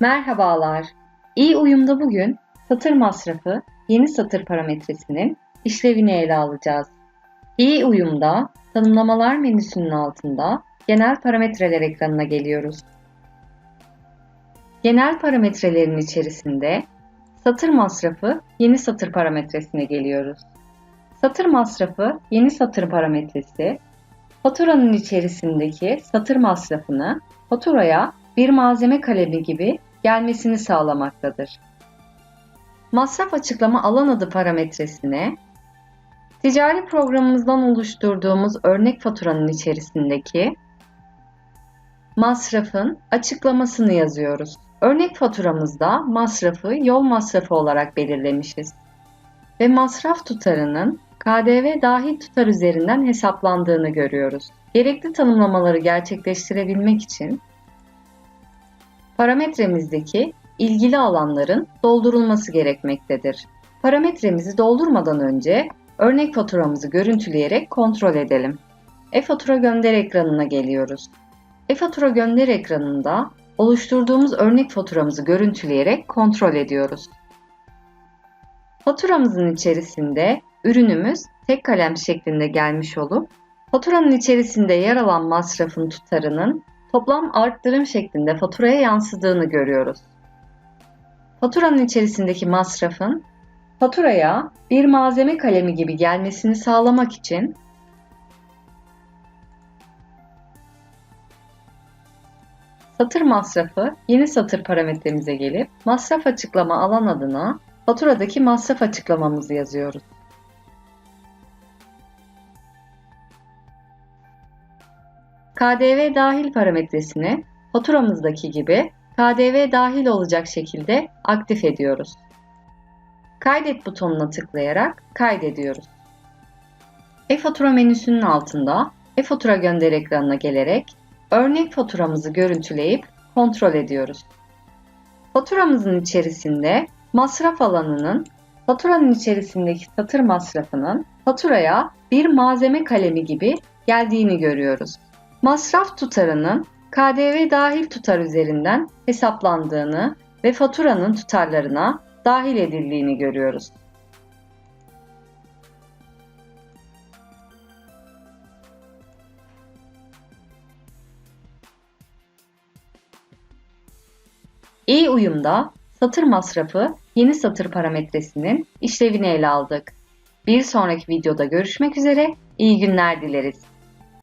Merhabalar. İyi uyumda bugün satır masrafı yeni satır parametresinin işlevini ele alacağız. İyi uyumda tanımlamalar menüsünün altında genel parametreler ekranına geliyoruz. Genel parametrelerin içerisinde satır masrafı yeni satır parametresine geliyoruz. Satır masrafı yeni satır parametresi faturanın içerisindeki satır masrafını faturaya bir malzeme kalemi gibi gelmesini sağlamaktadır. Masraf açıklama alan adı parametresine ticari programımızdan oluşturduğumuz örnek faturanın içerisindeki masrafın açıklamasını yazıyoruz. Örnek faturamızda masrafı yol masrafı olarak belirlemişiz ve masraf tutarının KDV dahil tutar üzerinden hesaplandığını görüyoruz. Gerekli tanımlamaları gerçekleştirebilmek için parametremizdeki ilgili alanların doldurulması gerekmektedir. Parametremizi doldurmadan önce örnek faturamızı görüntüleyerek kontrol edelim. E-fatura gönder ekranına geliyoruz. E-fatura gönder ekranında oluşturduğumuz örnek faturamızı görüntüleyerek kontrol ediyoruz. Faturamızın içerisinde ürünümüz tek kalem şeklinde gelmiş olup faturanın içerisinde yer alan masrafın tutarının toplam arttırım şeklinde faturaya yansıdığını görüyoruz. Faturanın içerisindeki masrafın faturaya bir malzeme kalemi gibi gelmesini sağlamak için satır masrafı yeni satır parametremize gelip masraf açıklama alan adına faturadaki masraf açıklamamızı yazıyoruz. KDV dahil parametresini faturamızdaki gibi KDV dahil olacak şekilde aktif ediyoruz. Kaydet butonuna tıklayarak kaydediyoruz. E-fatura menüsünün altında e-fatura gönder ekranına gelerek örnek faturamızı görüntüleyip kontrol ediyoruz. Faturamızın içerisinde masraf alanının faturanın içerisindeki satır masrafının faturaya bir malzeme kalemi gibi geldiğini görüyoruz. Masraf tutarının KDV dahil tutar üzerinden hesaplandığını ve faturanın tutarlarına dahil edildiğini görüyoruz. İyi uyumda satır masrafı yeni satır parametresinin işlevini ele aldık. Bir sonraki videoda görüşmek üzere, iyi günler dileriz.